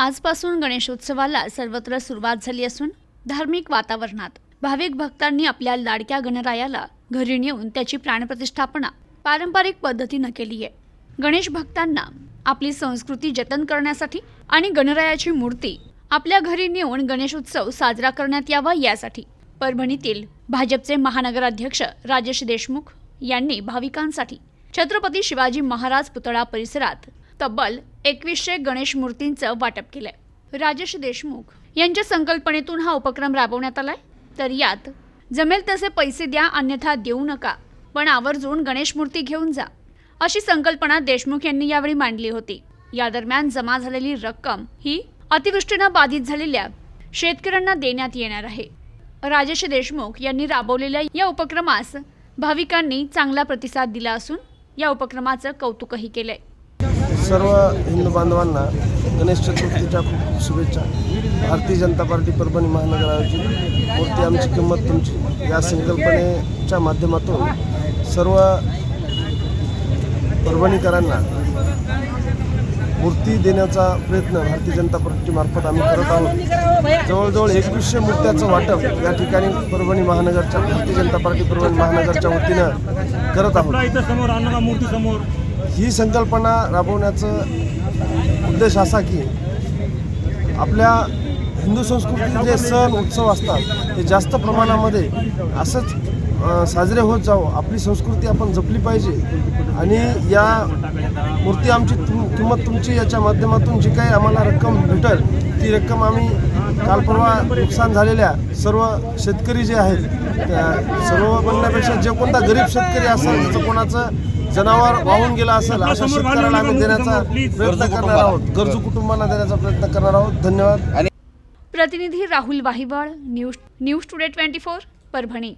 आजपासून गणेशोत्सवाला सर्वत्र सुरुवात झाली असून धार्मिक वातावरणात भाविक भक्तांनी आपल्या लाडक्या गणरायाला घरी नेऊन त्याची प्राणप्रतिष्ठापना पारंपरिक पद्धतीनं केली आहे. गणेश भक्तांना आपली संस्कृती जतन करण्यासाठी आणि गणरायाची मूर्ती आपल्या घरी नेऊन गणेशोत्सव साजरा करण्यात यावा यासाठी परभणीतील भाजपचे महानगराध्यक्ष राजेश देशमुख यांनी भाविकांसाठी छत्रपती शिवाजी महाराज पुतळा परिसरात तब्बल एकवीसशे गणेश मूर्तींचं वाटप केलंय. राजेश देशमुख यांच्या संकल्पनेतून हा उपक्रम राबवण्यात आलाय. तर यात जमेल तसे पैसे द्या अन्यथा देऊ नका पण आवर्जून गणेश मूर्ती घेऊन जा अशी संकल्पना देशमुख यांनी यावेळी मांडली होती. या दरम्यान जमा झालेली रक्कम ही अतिवृष्टीनं बाधित झालेल्या शेतकऱ्यांना देण्यात येणार आहे. राजेश देशमुख यांनी राबवलेल्या या उपक्रमास भाविकांनी चांगला प्रतिसाद दिला असून या उपक्रमाचं कौतुकही केलंय. सर्व हिंदू बांधवांना गणेश चतुर्थीच्या खूप खूप शुभेच्छा. भारतीय जनता पार्टी परभणी महानगर आयोजित मूर्ती आमची किंमत तुमची. या संकल्पनेच्या माध्यमातून सर्व परभणीकरांना मूर्ती देण्याचा प्रयत्न भारतीय जनता पार्टीमार्फत आम्ही करत आहोत. जवळजवळ एकवीसशे मूर्त्याचं वाटप या ठिकाणी परभणी महानगरच्या भारतीय जनता पार्टी परभणी महानगरच्या वतीनं करत आहोत. ही संकल्पना राबवण्याचं उद्देश असा की आपल्या हिंदू संस्कृतीत जे सण उत्सव असतात ते जास्त प्रमाणामध्ये असंच साजरे होत जावं. आपली संस्कृती आपण जपली पाहिजे. आणि या मूर्ती आमची तुम किंमत तुमची याच्या माध्यमातून जी काही आम्हाला रक्कम भेटेल ती रक्कम आम्ही काल परवा नुकसान झालेल्या सर्व शेतकरी जे आहेत त्या सर्व म्हणण्यापेक्षा जे कोणता गरीब शेतकरी असेल त्याचं कोणाचं जनावर वाहून गेला असेल अशा शेतकऱ्याला आम्ही देण्याचा प्रयत्न करणार आहोत. गरजू कुटुंबांना देण्याचा प्रयत्न करणार आहोत. धन्यवाद. प्रतिनिधी Rahul Vahival news news today twenty four Parbhani.